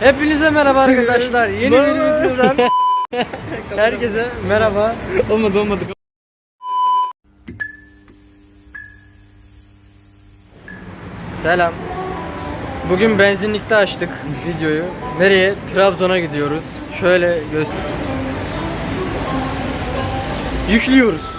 Hepinize merhaba arkadaşlar. Yeni bir videodan herkese merhaba. Olmadı olmadı. Selam. Bugün benzinlikte açtık videoyu. Nereye? Trabzon'a gidiyoruz. Şöyle göster. Yüklüyoruz.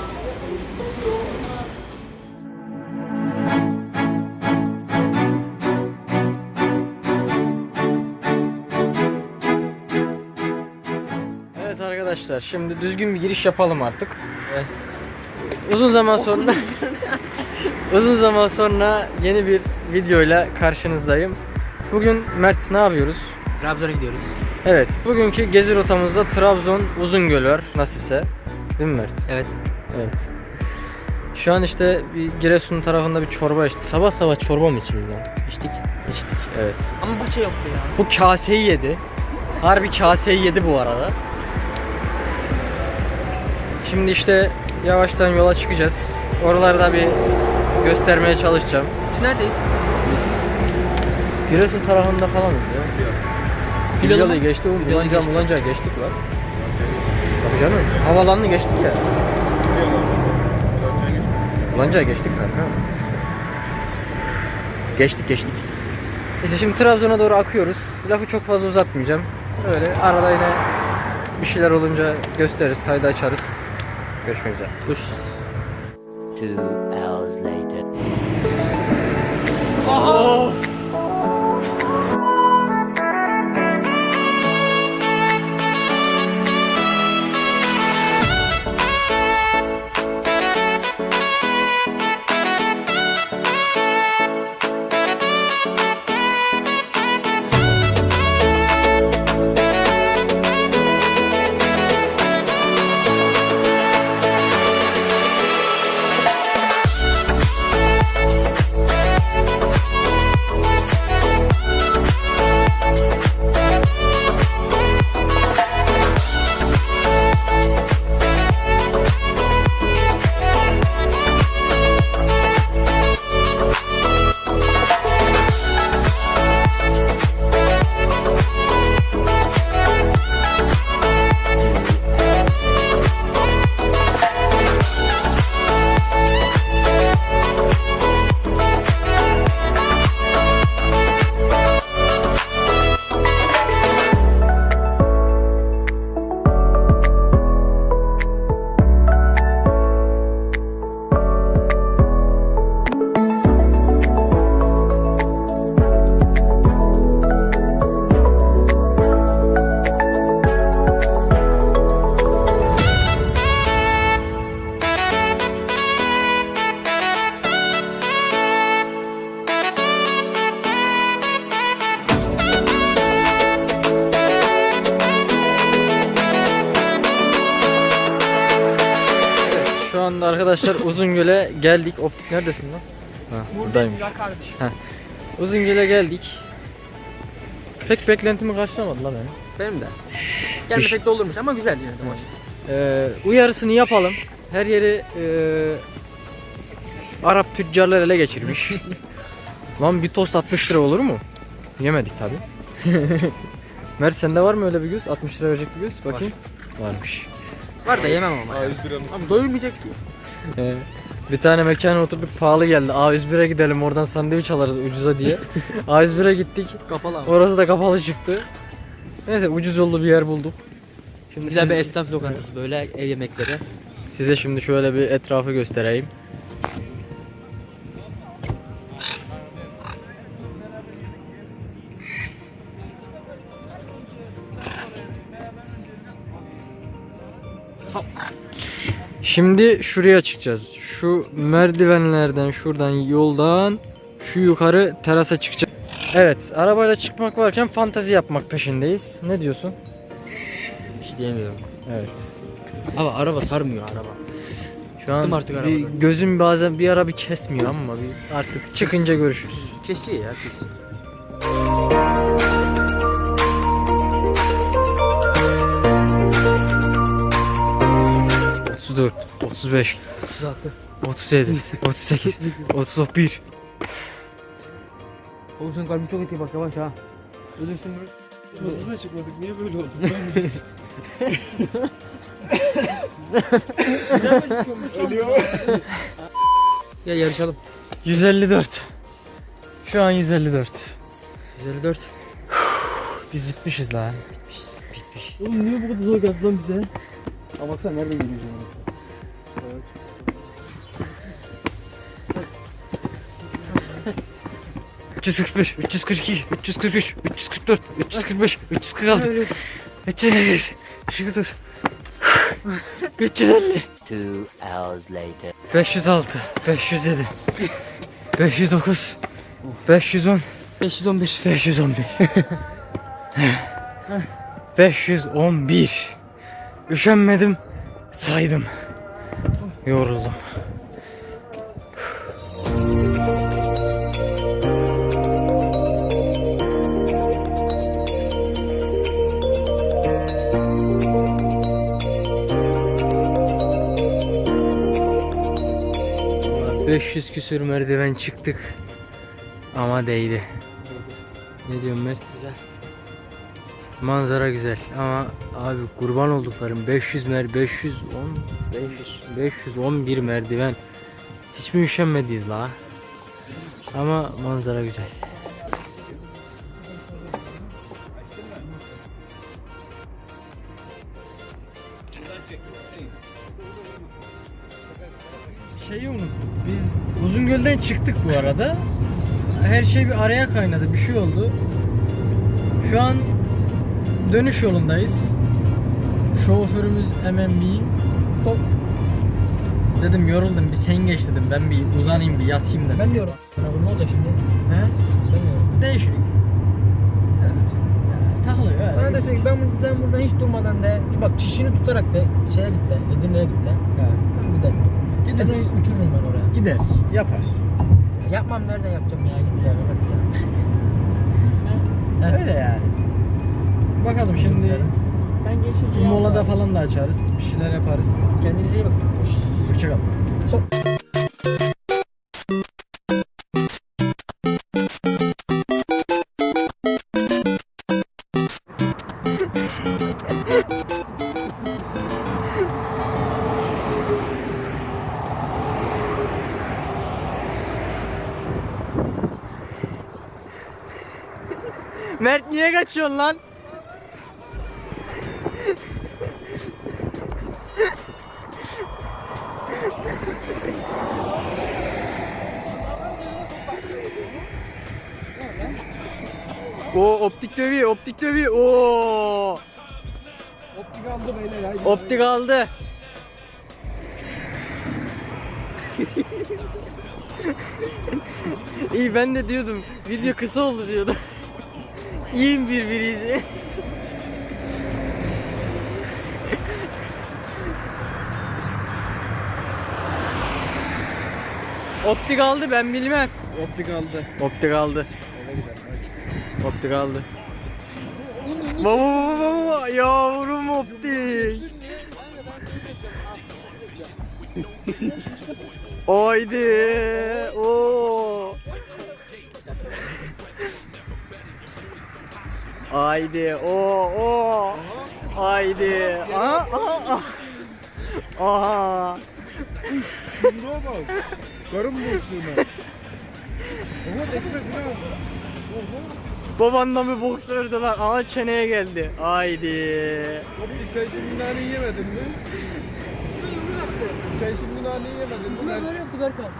Arkadaşlar şimdi düzgün bir giriş yapalım artık. Eh, Uzun zaman sonra Uzun zaman sonra yeni bir videoyla karşınızdayım. Bugün Mert ne yapıyoruz? Trabzon'a gidiyoruz. Evet, bugünkü gezi rotamızda Trabzon Uzungöl var nasipse. Değil mi Mert? Evet. Evet. Şu an işte bir Giresun tarafında bir çorba içtik. Sabah sabah çorba mı içildi lan? İçtik. İçtik, evet. Ama bahçe yoktu ya. Bu kaseyi yedi. Harbi kaseyi yedi bu arada. Şimdi işte yavaştan yola çıkacağız. Oralarda bir göstermeye çalışacağım. Biz neredeyiz? Giresun tarafında falanız ya. Mı? geçtik oğlum. Gülalı'yı Bulanca geçtik. Bulanca geçtik lan. Tabii canım. Havalanını geçtik ya. Bulanca geçtik kanka. Geçtik geçtik. İşte şimdi Trabzon'a doğru akıyoruz. Lafı çok fazla uzatmayacağım. Öyle arada yine bir şeyler olunca gösteririz, kaydı açarız. Görüşmek üzere. Görüşürüz. Two hours later. Şu arkadaşlar Uzungöl'e geldik. Optik neredesin lan? Ha, buradaymış. kardeşim. Uzungöl'e geldik. Pek beklentimi karşılamadı lan benim. Benim de. Gelmesek de olurmuş ama güzel yine de. Ee, uyarısını yapalım. Her yeri e, Arap tüccarlar ele geçirmiş. Lan bir tost 60 lira olur mu? Yemedik tabi. Mert sende var mı öyle bir göz? 60 lira verecek bir göz? Bakayım. Varmış. Var da yemem ama. ya. Abi doyulmayacak ki. Ee, bir tane mekana oturduk pahalı geldi. A101'e gidelim oradan sandviç alırız ucuza diye. A101'e gittik. Kapalı ama. Orası da kapalı çıktı. Neyse ucuz yollu bir yer bulduk. Şimdi Güzel siz- bir esnaf lokantası böyle ev yemekleri. Size şimdi şöyle bir etrafı göstereyim. Şimdi şuraya çıkacağız. Şu merdivenlerden, şuradan yoldan şu yukarı terasa çıkacağız. Evet, arabayla çıkmak varken fantazi yapmak peşindeyiz. Ne diyorsun? Bir şey diyemiyorum. Evet. Ama araba sarmıyor araba. Şu an Bıktım artık bir arabadan. gözüm bazen bir ara bir kesmiyor ama bir artık çıkınca görüşürüz. Kesici ya kesici. 34, 35, 36. 37, 38, 31. Oğlum senin kalbin çok iyi bak yavaş ha. Ölürsün böyle. Hızlı da çıkmadık. Niye böyle oldu? Ölüyor. Ya yarışalım. 154. Şu an 154. 154. Biz bitmişiz lan. Bitmişiz. Oğlum niye bu kadar zor geldi lan bize? Ama baksana nereden yürüyeceğim? Evet. 345, 342, 343, 344, 345, 346, 345, 344, 350, Two hours later. 506, 507, 509, 510, 511. 511, 511. Üşenmedim, saydım. Yoruldum. Vallahi 500 küsür merdiven çıktık ama değdi. Ne diyorsun Mert? Güzel. Manzara güzel ama abi kurban olduklarım 500 mer 510 511 merdiven. Hiç mi üşenmediyiz la? Ama manzara güzel. Şeyi unuttuk. Biz Uzungöl'den çıktık bu arada. Her şey bir araya kaynadı. Bir şey oldu. Şu an dönüş yolundayız. Şoförümüz MMB. Çok dedim yoruldum bir sen geç dedim ben bir uzanayım bir yatayım dedim. Ben diyorum. Bana ne olacak şimdi? He? Ben diyorum. Değişik. Takılıyor öyle. Bana desin ki ben buradan, hiç durmadan de bak çişini tutarak de şeye git de Edirne'ye git de. Ben giderim. Gider. Seni uçururum ben oraya. Gider. Yapar. Yapmam nereden yapacağım ya git ya ya. Öyle yani. Bakalım şimdi Ben geçince molada falan da açarız. Bir şeyler yaparız. Kendinize iyi bakın. Hoşçakalın. Son. Mert niye kaçıyorsun lan? O optik dövüyor, optik dövüyor. Oo! Optik aldı beyler ya. Optik aldı. İyi ben de diyordum video kısa oldu diyordum. İyiyim birbiriydi. Optik aldı ben bilmem. Optik aldı. Optik aldı. Optik aldı. Baba baba baba yavrum optik. Haydi. Oo. Haydi. O o. Haydi. Aha aha. Aha. Buna bak. Karın boşluğuna. Oha tekme falan. Babandan bir boks verdi lan. Aha çeneye geldi. Haydi. Optik sen şimdi naneyi yemedin mi? Sen şimdi naneyi yemedin mi? Sen Böyle yaptı Berkan.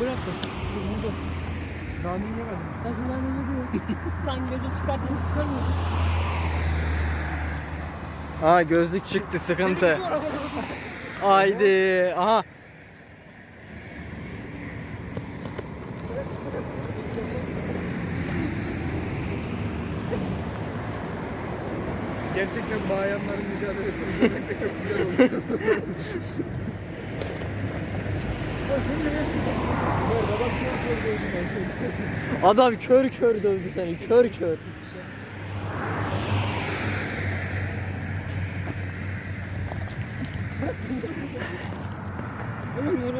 Bıraktı. Vurdu. naneyi yemedin mi? Ben şimdi anne ne diyor? Lan gözü çıkartmış sıkamıyor. Aha gözlük çıktı sıkıntı. Haydi. Aha. Gerçekten bayanların mücadelesini izlemek de çok güzel oldu. Adam kör kör dövdü seni. Kör kör.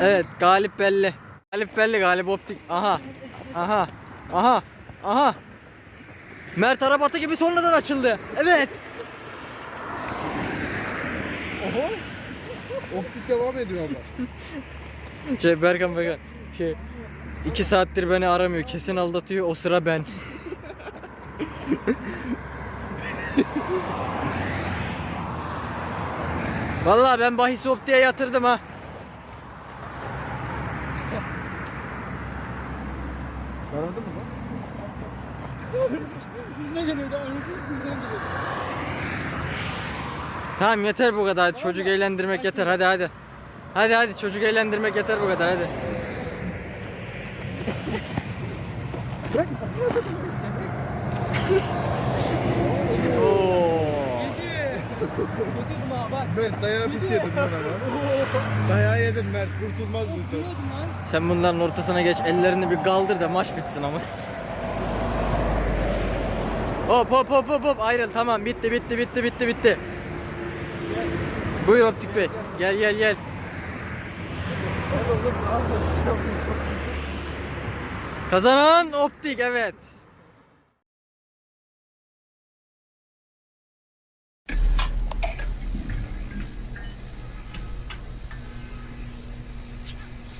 Evet galip belli. Galip belli galip optik. Aha. Aha. Aha. Aha. Mert arabatı gibi sonradan açıldı. Evet. Optik devam ediyor ama. Şey Berkan Berkan. Şey iki saattir beni aramıyor. Kesin aldatıyor. O sıra ben. Vallahi ben bahis optiğe yatırdım ha. Tamam yeter bu kadar. Hadi çocuk eğlendirmek yeter. Hadi hadi. Hadi hadi çocuk eğlendirmek yeter bu kadar hadi. Götürdüm ha bak. Mert dayağı pis yedim ben ama. Dayağı yedim Mert kurtulmaz bu Götürüyordum lan. Sen bunların ortasına geç. Ellerini bir kaldır da maç bitsin ama. Hop hop hop hop hop ayrıl tamam bitti bitti bitti bitti bitti. Buyur Optik Bey. Gel gel gel. Kazanan Optik evet.